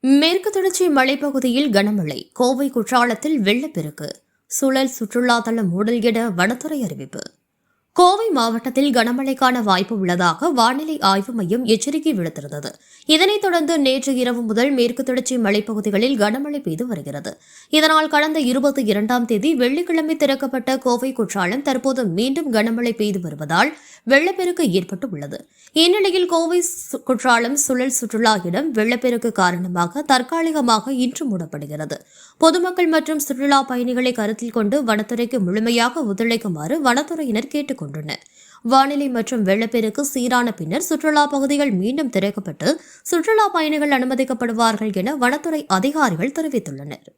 மேற்கு தொடர்ச்சி மலைப்பகுதியில் கனமழை. கோவை குற்றாலத்தில் வெள்ளப்பெருக்கு. சுழல் சுற்றுலா தளம் மூடல் என வனத்துறை அறிவிப்பு. கோவை மாவட்டத்தில் கனமழைக்கான வாய்ப்பு உள்ளதாக வானிலை ஆய்வு மையம் எச்சரிக்கை விடுத்திருந்தது. இதனைத் தொடர்ந்து நேற்று இரவு முதல் மேற்கு தொடர்ச்சி மலைப்பகுதிகளில் கனமழை பெய்து வருகிறது. இதனால் கடந்த இருபத்தி இரண்டாம் தேதி வெள்ளிக்கிழமை திறக்கப்பட்ட கோவை குற்றாலம் தற்போது மீண்டும் கனமழை பெய்து வருவதால் வெள்ளப்பெருக்கு ஏற்பட்டு உள்ளது இந்நிலையில் கோவை சு- குற்றாலம் சுழல் சுற்றுலா இடம் வெள்ளப்பெருக்கு காரணமாக தற்காலிகமாக இன்று மூடப்படுகிறது. பொதுமக்கள் மற்றும் சுற்றுலா பயணிகளை கருத்தில் கொண்டு வனத்துறைக்கு முழுமையாக ஒத்துழைக்குமாறு வனத்துறையினர் கேட்டுக் கொண்டனர் வானிலை மற்றும் வெள்ளப்பெருக்கு சீரான பின்னர் சுற்றுலா பகுதிகள் மீண்டும் திறக்கப்பட்டு சுற்றுலா பயணிகள் அனுமதிக்கப்படுவார்கள் என வனத்துறை அதிகாரிகள் தெரிவித்துள்ளனர்.